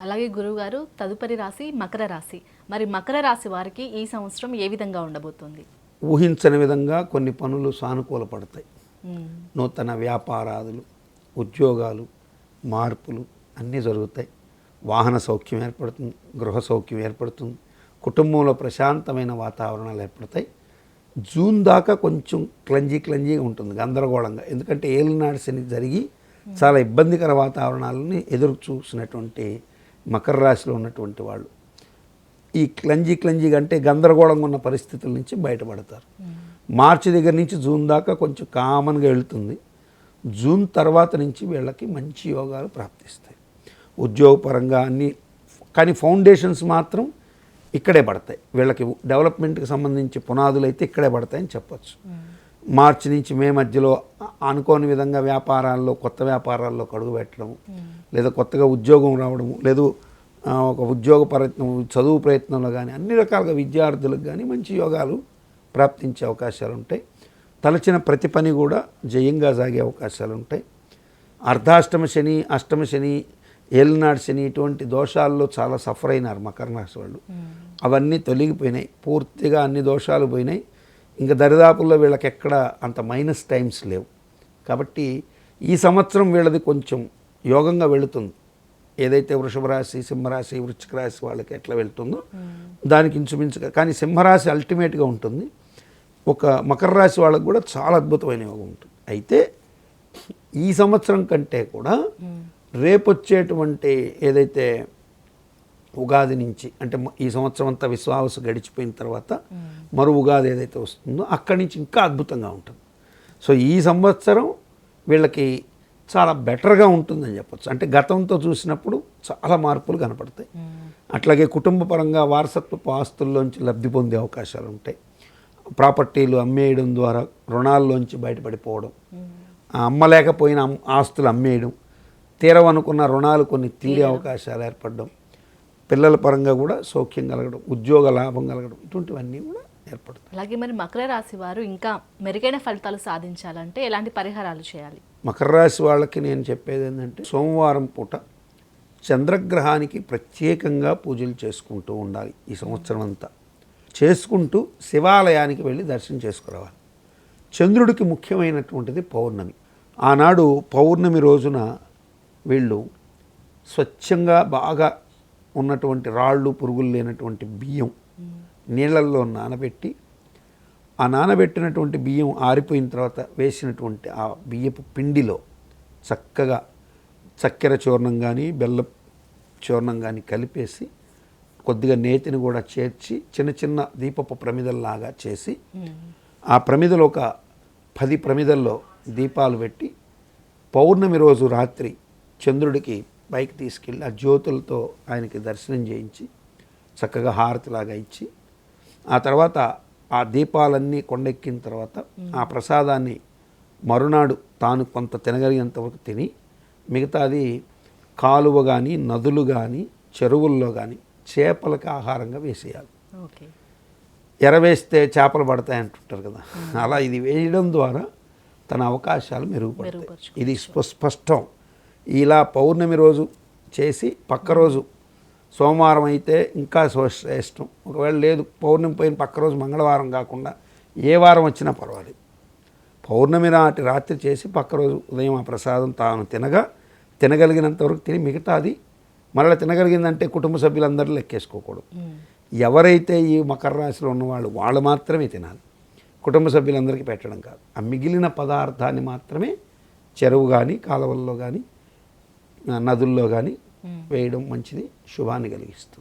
అలాగే గురువుగారు తదుపరి రాశి మకర రాశి. మరి మకర రాశి వారికి ఈ సంవత్సరం ఏ విధంగా ఉండబోతుంది? ఊహించని విధంగా కొన్ని పనులు సానుకూలపడతాయి మ్మ్. నూతన వ్యాపారాదులు ఉద్యోగాలు మార్పులు అన్నీ జరుగుతాయి. వాహన సౌఖ్యం ఏర్పడుతుంది గృహ సౌఖ్యం ఏర్పడుతుంది కుటుంబంలో ప్రశాంతమైన వాతావరణాలు ఏర్పడతాయి. జూన్ దాకా కొంచెం క్లంజీ క్లంజీగా ఉంటుంది గందరగోళంగా. ఎందుకంటే ఏలినాడు శని జరిగి చాలా ఇబ్బందికర వాతావరణాలని ఎదురు చూసినటువంటి మకర రాశిలో ఉన్నటువంటి వాళ్ళు ఈ క్లంజీ క్లంజీగా అంటే గందరగోళంగా ఉన్న పరిస్థితుల నుంచి బయటపడతారు. మార్చి దగ్గర నుంచి జూన్ దాకా కొంచెం కామన్గా వెళ్తుంది. జూన్ తర్వాత నుంచి వీళ్ళకి మంచి యోగాలు ప్రాప్తిస్తాయి. ఉద్యోగపరంగా అన్ని కానీ ఫౌండేషన్స్ మాత్రం ఇక్కడే పడతాయి. వీళ్ళకి డెవలప్మెంట్కి సంబంధించి పునాదులు అయితే ఇక్కడే పడతాయని చెప్పొచ్చు. మార్చి నుంచి మే మధ్యలో అనుకోని విధంగా వ్యాపారాల్లో కొత్త వ్యాపారాల్లో కడుగు పెట్టడం లేదా కొత్తగా ఉద్యోగం రావడము లేదు ఒక ఉద్యోగ ప్రయత్నం చదువు ప్రయత్నంలో కానీ అన్ని రకాలుగా విద్యార్థులకు కానీ మంచి యోగాలు ప్రాప్తించే అవకాశాలు ఉంటాయి. తలచిన ప్రతి పని కూడా జయంగా సాగే అవకాశాలు ఉంటాయి. అర్ధాష్టమ శని అష్టమ శని ఏలినాడు శని ఇటువంటి దోషాల్లో చాలా సఫర్ అయినారు మకర రాశి వాళ్ళు. అవన్నీ తొలగిపోయినాయి. పూర్తిగా అన్ని దోషాలు పోయినాయి. ఇంకా దరిదాపుల్లో వీళ్ళకి ఎక్కడ అంత మైనస్ టైమ్స్ లేవు. కాబట్టి ఈ సంవత్సరం వీళ్ళది కొంచెం యోగంగా వెళుతుంది. ఏదైతే వృషభ రాశి సింహరాశి వృశ్చిక రాశి వాళ్ళకి ఎట్లా వెళ్తుందో దానికి ఇంచుమించుగా కానీ సింహరాశి అల్టిమేట్గా ఉంటుంది. ఒక మకర రాశి వాళ్ళకు కూడా చాలా అద్భుతమైన యోగం ఉంటుంది. అయితే ఈ సంవత్సరం కంటే కూడా రేపొచ్చేటువంటి ఏదైతే ఉగాది నుంచి అంటే ఈ సంవత్సరం అంతా విశ్వావసు గడిచిపోయిన తర్వాత మరో ఉగాది ఏదైతే వస్తుందో అక్కడి నుంచి ఇంకా అద్భుతంగా ఉంటుంది. సో ఈ సంవత్సరం వీళ్ళకి చాలా బెటర్గా ఉంటుందని చెప్పొచ్చు. అంటే గతంతో చూసినప్పుడు చాలా మార్పులు కనపడతాయి. అట్లాగే కుటుంబ పరంగా వారసత్వపు ఆస్తుల్లోంచి లబ్ధి పొందే అవకాశాలు ఉంటాయి. ప్రాపర్టీలు అమ్మేయడం ద్వారా రుణాల్లోంచి బయటపడిపోవడం అమ్మలేకపోయిన అమ్- ఆస్తులు అమ్మేయడం తీరవనుకున్న రుణాలు కొన్ని తీరే అవకాశాలు ఏర్పడడం పిల్లల పరంగా కూడా సౌఖ్యం కలగడం ఉద్యోగ లాభం కలగడం ఇటువంటివన్నీ కూడా ఏర్పడతాయి. అలాగే మరి మకర రాశి వారు ఇంకా మెరుగైన ఫలితాలు సాధించాలంటే ఎలాంటి పరిహారాలు చేయాలి? మకర రాశి వాళ్ళకి నేను చెప్పేది ఏంటంటే సోమవారం పూట చంద్రగ్రహానికి ప్రత్యేకంగా పూజలు చేసుకుంటూ ఉండాలి ఈ సంవత్సరం అంతా. చేసుకుంటూ శివాలయానికి వెళ్ళి దర్శనం చేసుకురావాలి. చంద్రుడికి ముఖ్యమైనటువంటిది పౌర్ణమి. ఆనాడు పౌర్ణమి రోజున వీళ్ళు స్వచ్ఛంగా బాగా ఉన్నటువంటి రాళ్ళు పురుగులు లేనటువంటి బియ్యం నీళ్ళల్లో నానబెట్టి ఆ నానబెట్టినటువంటి బియ్యం ఆరిపోయిన తర్వాత వేసినటువంటి ఆ బియ్యపు పిండిలో చక్కగా చక్కెర చూర్ణం కానీ బెల్ల చూర్ణం కానీ కలిపేసి కొద్దిగా నేతిని కూడా చేర్చి చిన్న చిన్న దీపపు ప్రమిదల్లాగా చేసి ఆ ప్రమిదలో ఒక పది ప్రమిదల్లో దీపాలు పెట్టి పౌర్ణమి రోజు రాత్రి చంద్రుడికి పైకి తీసుకెళ్ళి ఆ జ్యోతులతో ఆయనకి దర్శనం చేయించి చక్కగా హారతిలాగా ఇచ్చి ఆ తర్వాత ఆ దీపాలన్నీ కొండెక్కిన తర్వాత ఆ ప్రసాదాన్ని మరునాడు తాను కొంత తినగలిగినంత వరకు తిని మిగతాది కాలువ కానీ నదులు కానీ చెరువుల్లో కానీ చేపలకి ఆహారంగా వేసేయాలి. ఓకే. ఎరవేస్తే చేపలు పడతాయి అంటుంటారు కదా. అలా ఇది వేయడం ద్వారా తన అవకాశాలు మెరుగుపడతాయి. ఇది స్ప- స్పష్టం. ఇలా పౌర్ణమి రోజు చేసి పక్క రోజు సోమవారం అయితే ఇంకా శ్రేష్టం ఒకవేళ లేదు పౌర్ణమి పోయిన పక్క రోజు మంగళవారం కాకుండా ఏ వారం వచ్చినా పర్వాలేదు. పౌర్ణమి నాటి రాత్రి చేసి పక్క రోజు ఉదయం ఆ ప్రసాదం తాను తినగా తినగలిగినంత వరకు తిని మిగతాది మరలా తినగలిగిందంటే కుటుంబ సభ్యులందరూ లెక్కేసుకోకూడదు. ఎవరైతే ఈ మకర రాశిలో ఉన్నవాళ్ళు వాళ్ళు మాత్రమే తినాలి. కుటుంబ సభ్యులందరికీ పెట్టడం కాదు. ఆ మిగిలిన పదార్థాన్ని మాత్రమే చెరువు కానీ కాలువల్లో కానీ నదుల్లో కానీ వేయడం మంచిది శుభాన్ని కలిగిస్తుంది.